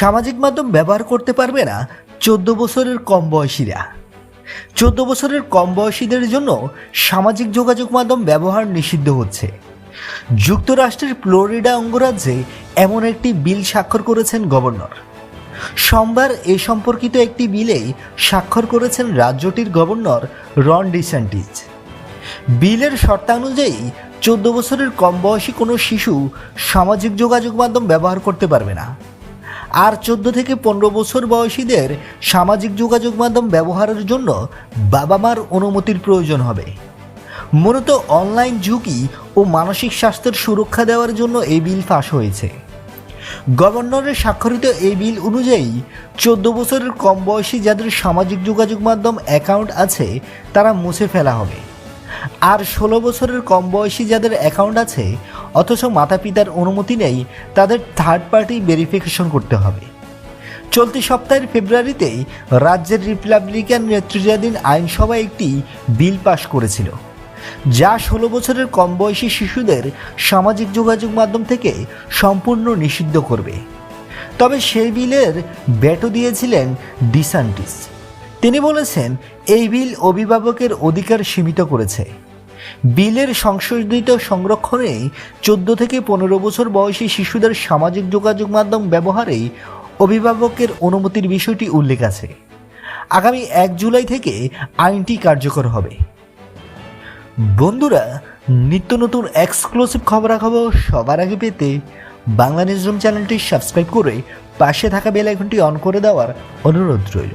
সামাজিক মাধ্যম ব্যবহার করতে পারবে না চোদ্দ বছরের কম বয়সীরা। চোদ্দ বছরের কম বয়সীদের জন্য সামাজিক যোগাযোগ মাধ্যম ব্যবহার নিষিদ্ধ হচ্ছে। যুক্তরাষ্ট্রের ফ্লোরিডা অঙ্গরাজ্যে এমন একটি বিল স্বাক্ষর করেছেন গভর্নর। সোমবার এ সম্পর্কিত একটি বিলে স্বাক্ষর করেছেন রাজ্যটির গভর্নর রন ডিসেন্টিস বিলের শর্তানুযায়ী চোদ্দ বছরের কম বয়সী কোনো শিশু সামাজিক যোগাযোগ মাধ্যম ব্যবহার করতে পারবে না। আর চোদ্দ থেকে পনেরো বছর বয়সীদের সামাজিক যোগাযোগ মাধ্যম ব্যবহারের জন্য বাবা মার অনুমতির প্রয়োজন হবে। মূলত অনলাইন ঝুঁকি ও মানসিক স্বাস্থ্যের সুরক্ষা দেওয়ার জন্য এই বিল পাশ হয়েছে। গভর্নরের স্বাক্ষরিত এই বিল অনুযায়ী চোদ্দ বছরের কম বয়সী যাদের সামাজিক যোগাযোগ মাধ্যম অ্যাকাউন্ট আছে, তারা মুছে ফেলা হবে। আর ষোলো বছরের কম বয়সী যাদের অ্যাকাউন্ট আছে, অথচ মাতা পিতার অনুমতি নেই, তাদের থার্ড পার্টি ভেরিফিকেশন করতে হবে। চলতি সপ্তাহের ফেব্রুয়ারিতেই রাজ্যের রিপাবলিকান নেতৃত্বাধীন আইনসভা একটি বিল পাশ করেছিল, যা ষোলো বছরের কম বয়সী শিশুদের সামাজিক যোগাযোগ মাধ্যম থেকে সম্পূর্ণ নিষিদ্ধ করবে। তবে সেই বিলের ব্যাটো দিয়েছিলেন ডিসান্টিস তিনি বলেছেন, এই বিল অভিভাবকের অধিকার সীমিত করেছে। বিলের সংশোধিত সংরক্ষণে চোদ্দ থেকে পনেরো বছর বয়সী শিশুদের সামাজিক যোগাযোগ মাধ্যম ব্যবহারেই অভিভাবকের অনুমতির বিষয়টি উল্লেখ আছে। আগামী এক জুলাই থেকে আইনটি কার্যকর হবে। বন্ধুরা, নিত্য নতুন এক্সক্লুসিভ খবরাখবর সবার আগে পেতে বাংলা নিউজরুম চ্যানেলটি সাবস্ক্রাইব করে পাশে থাকা বেল আইকনটি অন করে দেওয়ার অনুরোধ রইল।